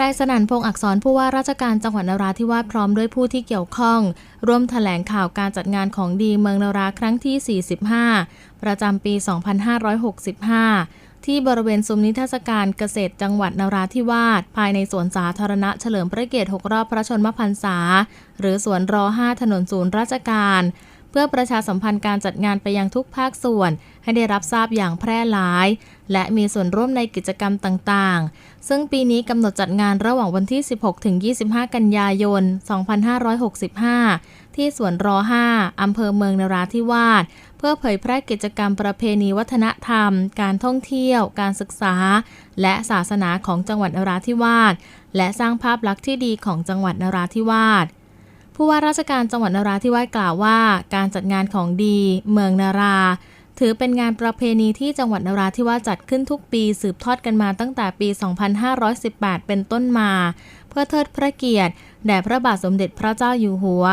นายสนั่นพงษ์อักษรผู้ว่าราชการจังหวัดนราธิวาสพร้อมด้วยผู้ที่เกี่ยวข้อง ร่วมแถลงข่าวการจัดงานของดีเมืองนราครั้งที่ 45 ประจำปี 2565 ที่บริเวณซุ้มนิทรรศการเกษตรจังหวัดนราธิวาสภายในสวนสาธารณะเฉลิมพระเกียรติ 6 รอบพระชนมพรรษา หรือสวนรอ 5 ถนนศูนย์ราชการ พื่อประชาสัมพันธ์การจัดงานไปยังทุกภาคส่วน ให้ได้รับทราบอย่างแพร่หลาย และมีส่วนร่วมในกิจกรรมต่างๆ ซึ่งปีนี้กำหนดจัดงานระหว่างวันที่ 16 ถึง 25 กันยายน 2565 ที่สวนร5อำเภอเมืองนราธิวาสเพื่อเผยแพร่กิจกรรมประเพณีวัฒนธรรม การท่องเที่ยว การศึกษา และศาสนาของจังหวัดนราธิวาสและสร้างภาพลักษณ์ที่ดีของจังหวัดนราธิวาส ผู้ว่าราชการจังหวัดนราธิวาสกล่าวว่า การจัดงานของดีเมืองนารา ถือเป็นงานประเพณีที่จังหวัดนราธิวาสจัดขึ้นทุกปีสืบทอดกันมาตั้งแต่ปี 2518 เป็นต้นมา เพื่อเทิดพระเกียรติแด่พระบาทสมเด็จพระเจ้าอยู่หัว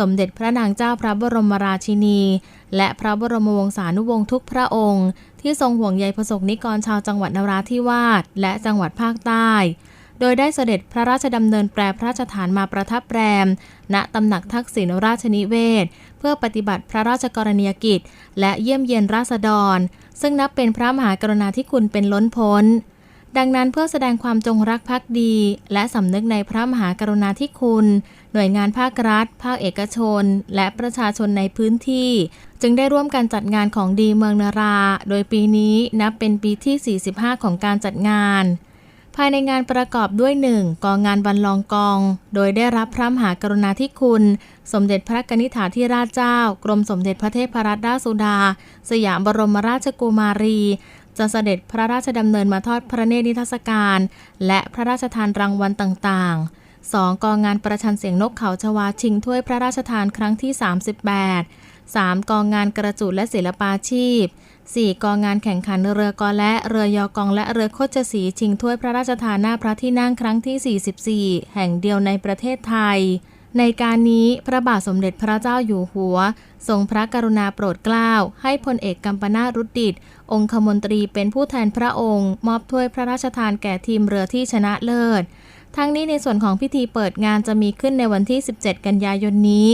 สมเด็จพระนางเจ้าพระบรมราชินี และพระบรมวงศานุวงศ์ทุกพระองค์ ที่ทรงห่วงใยประสบนิกรชาวจังหวัดนราธิวาสและจังหวัดภาคใต้ โดยได้เสด็จพระราชดำเนินแปรพระราชฐานมาประทับแรม ณตำหนักทักษิณราชนิเวศ เพื่อปฏิบัติพระราชกรณียกิจ และเยี่ยมเยียนราษฎร ซึ่งนับเป็นพระมหากรุณาธิคุณเป็นล้นพ้น ดังนั้นเพื่อแสดงความจงรักภักดี และสำนึกในพระมหากรุณาธิคุณ หน่วยงานภาครัฐ ภาคเอกชน และประชาชนในพื้นที่ จึงได้ร่วมกันจัดงานของดีเมืองนารา โดยปีนี้นับเป็นปีที่ 45 ของการจัดงานายในงานประกอบด้วย 1. กองงานวันลองกอง โดยได้รับพระมหากรุณาธิคุณ สมเด็จพระกนิษฐาธิราชเจ้า กรมสมเด็จพระเทพรัตนราชสุดา สยามบรมราชกุมารี จะเสด็จพระราชดำเนินมาทอดพระเนตรนิทรรศการ และพระราชทานรางวัลต่างๆ 2. กองงานประชันเสียงนกเขาชวาชิงถ้วยพระราชทานครั้งที่ 38 3. กองงานกระจุและศิลปาชีพ 4. กองงานแข่งขันเรือกอและเรือยอกองและเรือโคจสีชิงถ้วยพระราชทานหน้าพระที่นั่งครั้งที่ 44 แห่งเดียวในประเทศไทย ในการนี้พระบาทสมเด็จพระเจ้าอยู่หัว ทรงพระกรุณาโปรดเกล้า ให้พลเอกกัมปนาตรุดดิต องคมนตรีเป็นผู้แทนพระองค์ มอบถ้วยพระราชทานแก่ทีมเรือที่ชนะเลิศ ทั้งนี้ในส่วนของพิธีเปิดงานจะมีขึ้นในวันที่ 17 กันยายนนี้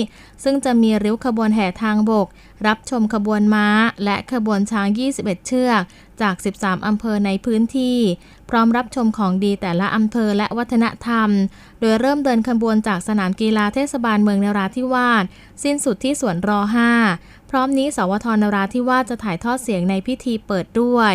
ซึ่งจะมีริ้วขบวนแห่ทางบก รับชมขบวนม้า และขบวนช้าง 21 เชือก จาก 13 อำเภอในพื้นที่ พร้อมรับชมของดีแต่ละอำเภอและวัฒนธรรม โดยเริ่มเดินขบวนจากสนามกีฬาเทศบาลเมืองนราธิวาสสิ้นสุดที่สวนรอ5พร้อมนี้สวทนราธิวาสจะถ่ายทอดเสียงในพิธีเปิดด้วย